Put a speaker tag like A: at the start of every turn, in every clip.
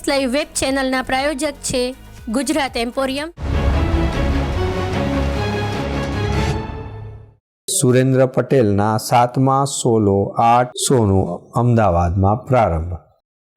A: S live web ચેનલના પ્રાયોજક છે Gujarat emporium.
B: Surendra પટેલના સાતમા સોલો આઠ સોનું અમદાવાદમાં પ્રારંભ.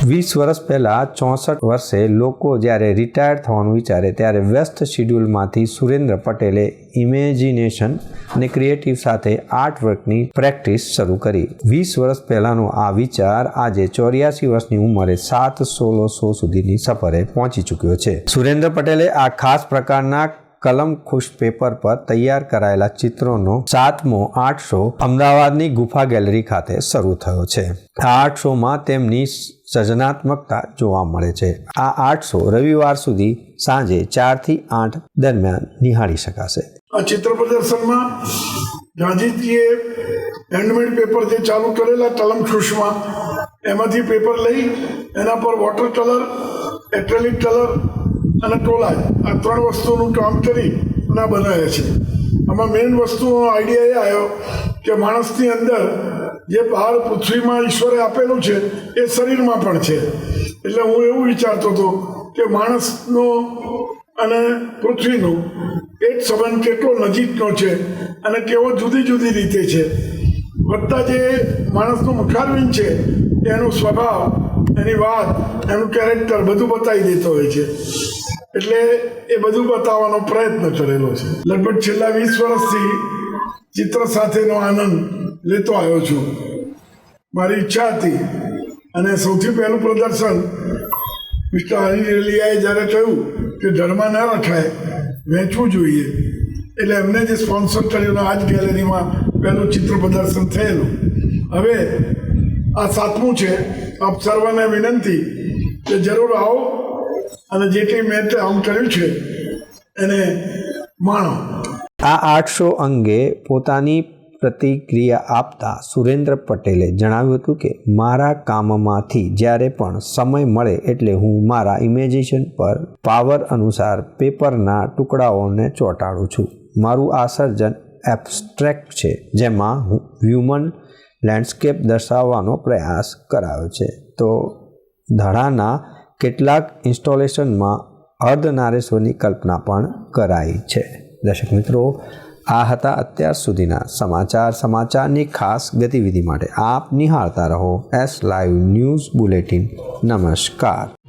B: વીસ વર્ષ પહેલાં ચોસઠ વર્ષે લોકો જ્યારે રિટાયર થવાનું વિચારે ત્યારે વ્યસ્ત શિડ્યુલમાંથી સુરેન્દ્ર પટેલે ઇમેજિનેશન અને ક્રિએટિવ સાથે આર્ટ વર્કની પ્રેક્ટિસ શરૂ કરી. વીસ વર્ષ પહેલાંનો આ વિચાર આજે ચોર્યાસી વર્ષની ઉંમરે સાત શો સુધીની સફરે પહોંચી ચૂક્યો છે. સુરેન્દ્ર પટેલે આ ખાસ પ્રકારના કલમ ખુશ પેપર પર તૈયાર કરાયેલા ચિત્રોનો સાતમો આર્ટ શો અમદાવાદની ગુફા ગેલેરી ખાતે શરૂ થયો છે. આ આર્ટ શોમાં તેમની સર્જનાત્મકતા જોવા મળે છે. આ આર્ટ શો રવિવાર સુધી સાંજે ચારથી આઠ દરમિયાન નિહાળી શકાશે.
C: આ ચિત્ર પ્રદર્શનમાં ગાંધીજીએ હેન્ડમેડ પેપર જે ચાલુ કરેલા કલમ ખુશમાં, એમાંથી પેપર લઈ, એના પર વોટર કલર એક્રેલિક કલર અને ટોલાય. આ ત્રણ વસ્તુનું કામ કરી અને આ બનાવ્યા છે. આમાં મેઇન વસ્તુનો આઈડિયા એ આવ્યો કે માણસની અંદર જે બહાર પૃથ્વીમાં ઈશ્વરે આપેલું છે, એ શરીરમાં પણ છે. એટલે હું એવું વિચારતો હતો કે માણસનો અને પૃથ્વીનું જ સંબંધ કેટલો નજીકનો છે અને કેવો જુદી જુદી રીતે છે. વધતા જે માણસનું મુખારવિન છે, એનો સ્વભાવ, એની વાત, એનું કેરેક્ટર બધું બતાવી દેતો હોય છે. એટલે એ બધું બતાવવાનો પ્રયત્ન કરેલો છે. લગભગ છેલ્લા વીસ વર્ષથી ચિત્ર સાથેનો આનંદ લેતો આવ્યો છું. મારી ઈચ્છા હતી અને સૌથી પહેલું પ્રદર્શન મિસ્ટર હરી રેલિયાએ જ્યારે કહ્યું કે ઘરમાં ન રખાય વેચવું જોઈએ. એટલે એમને જે સ્પોન્સર કર્યું જ ગેલેરીમાં પહેલું ચિત્ર પ્રદર્શન થયેલું. હવે આ સાતમું છે. આપ સર્વને વિનંતી કે જરૂર આવો અને જે કંઈ મેં આમ કર્યું છે, એને માણો.
B: આ આર્ટ શો અંગે પોતાની પ્રતિક્રિયા આપતા સુરેન્દ્ર પટેલે જણાવ્યું હતું કે, મારા કામમાંથી જ્યારે પણ સમય મળે એટલે હું મારા ઇમેજિનેશન પર પાવર અનુસાર પેપરના ટુકડાઓને ચોંટાડું છું. મારું આ સર્જન એબ્સ્ટ્રેક્ટ છે, જેમાં હું હ્યુમન લેન્ડસ્કેપ દર્શાવવાનો પ્રયાસ કરાયો છે. તો ધડાના કેટલાક ઇન્સ્ટોલેશનમાં અર્ધનારેશ્વરની કલ્પના પણ કરાઈ છે. દર્શક મિત્રો, આ હતા અત્યાર સુધીના સમાચાર. સમાચારની ખાસ ગતિવિધિ માટે આપ નિહાળતા રહો. એસ લાઈવ ન્યૂઝ બુલેટિન નમસ્કાર.